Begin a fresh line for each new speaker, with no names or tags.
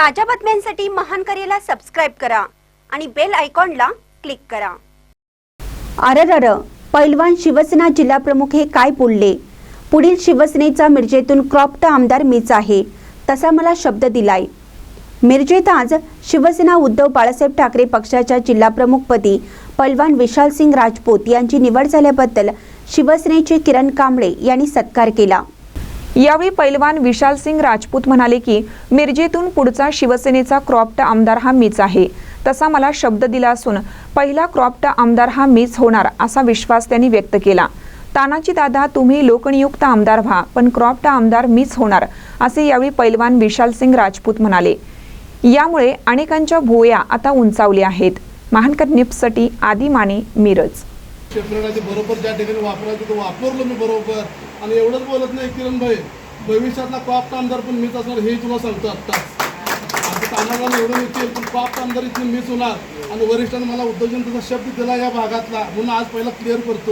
ताज्या बातम्यांसाठी महान करेला सबस्क्राईब करा आणि बेल आयकॉनला क्लिक करा. अररर पैलवान शिवसेना जिल्हाप्रमुख हे काय बोलले? पुढील शिवसेनेचा मिरजेतून क्रॉप्ट आमदार मीच आहे तसा मला शब्द दिलाय. मिरजेत आज शिवसेना उद्धव बाळासाहेब ठाकरे पक्षाच्या जिल्हाप्रमुखपदी पैलवान विशाल सिंग राजपूत यांची निवड झाल्याबद्दल शिवसेनेचे किरण कांबळे यांनी सत्कार केला.
यावेळी पैलवान विशाल सिंग राजपूत म्हणाले की मिरजेतून पुढचा शिवसेनेचा क्रॉप्ट आमदार हा मीच आहे. तसा मला शब्द दिला असून पहिला क्रॉप्ट आमदार हा मीच होणार असा विश्वास त्यांनी व्यक्त केला. तानाजी दादा तुम्ही लोकनियुक्त आमदार व्हा पण क्रॉप्ट आमदार मीच होणार असे यावेळी पैलवान विशाल सिंग राजपूत म्हणाले. यामुळे अनेकांच्या भुवया आता उंचावल्या आहेत. महानकर न्यूजसाठी आदी माने मिरज.
क्षेत्राचे बरोबर ज्या ठिकाणी वापरायचं ते वापरलं मी बरोबर. आणि एवढंच बोलत नाही किरण भाई भविष्यातला कॉप आमदार पण मीच असणार हे तुला सांगतो आत्ताच आता कामाला निवडून येतील पण कॉप आमदार इथून मीच होणार. आणि वरिष्ठांनी मला उद्योजनतेचा शब्द दिला या भागातला म्हणून आज पहिला क्लिअर करतो